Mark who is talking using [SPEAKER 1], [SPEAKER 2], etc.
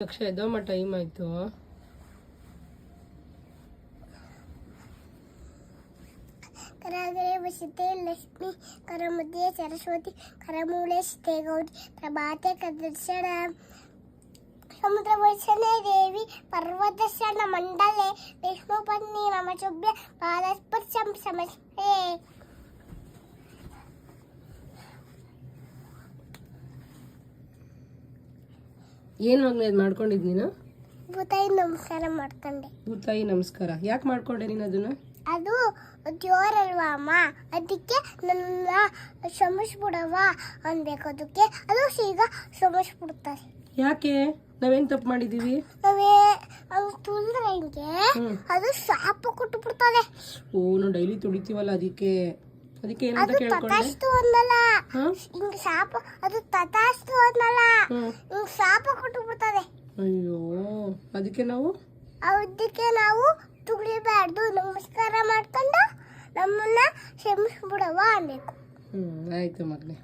[SPEAKER 1] Lakh ಎದ್ದೋಮ್ಮ time ಆಯ್ತು
[SPEAKER 2] ಕರಗರೆ ವಸತೆ ಲಕ್ಷ್ಮಿ ಕರಮಧ್ಯೆ ಸರಸ್ವತಿ ಕರಮೂಲೆ ಸ್ಥೆ ಗೌರಿ ಪ್ರಭಾತೆ ಕದರ್ಶನ ಸಮುದ್ರ ವರ್ಷನೆ ದೇವಿ ಪರ್ವತಶನ ಮಂಡಲೆ ವಿಷ್ಣು ಪತ್ನಿ ಮಮ ಶುಭ್ಯ
[SPEAKER 1] ಏನು ಮಗನ ಇದು ಮಾಡ್ಕೊಂಡಿದ್ ನೀನು?
[SPEAKER 2] ಭೂತಾಯಿ ನಮಸ್ಕಾರ ಮಾಡ್ಕೊಂಡೆ
[SPEAKER 1] ಭೂತಾಯಿ ನಮಸ್ಕಾರ. ಯಾಕೆ ಮಾಡ್ಕೊಂಡೆ ನೀನು ಅದನ್ನ?
[SPEAKER 2] ಅದು ಜೋರಲ್ವಾ ಅಮ್ಮ? ಅದಕ್ಕೆ ನನ್ನ ಶ್ರಮಿಸ್ಬಿಡವ ಅನ್ಬೇಕು. ಅದಕ್ಕೆ ಅದು ಈಗ ಶ್ರಮಿಸ್ಬಿಡ್ತಾರೆ
[SPEAKER 1] ಯಾಕೆ? ನಾವೇನ್ ತಪ್ಪು ಮಾಡಿದೀವಿ?
[SPEAKER 2] ನಾವೇ ಅದು ತುಂದ್ರೆ ಹಿಂಗೆ? ಅದು ಶಾಪ ಕೊಟ್ಟು ಬಿಡ್ತದೆ
[SPEAKER 1] ಓ ನಾವು ಡೈಲಿ ತುಳಿತೀವಲ್ಲ ಅದಕ್ಕೆ. ಅದಕ್ಕೆ ಏನಂತ ಕೇಳ್ಕೊಂಡೆ
[SPEAKER 2] ಅನ್ನಲ್ಲ
[SPEAKER 1] ಹಾ?
[SPEAKER 2] ಹಿಂಗ್ ಶಾಪ ಅದು ತಟಾಸ್ತು ಅನ್ನಲ್ಲ
[SPEAKER 1] ಹ್ಮ್
[SPEAKER 2] ಹಿಂಗ್ ಶಾಪ ಕೊಟ್ಟು ಬಿಡ್ತದೆ.
[SPEAKER 1] ಅಯ್ಯೋ ಅದಕ್ಕೆ ನಾವು?
[SPEAKER 2] ಅದಕ್ಕೆ ನಾವು ತುಳಿಬಾರ್ದು. ನಮಸ್ಕಾರ ಮಾಡ್ಕೊಂಡು ನಮ್ಮನ್ನ ಕ್ಷಮಿಸ್ಬಿಡವ ಅನ್ಬೇಕು
[SPEAKER 1] ಹ್ಮ್ ಆಯ್ತು ಮಗನೆ.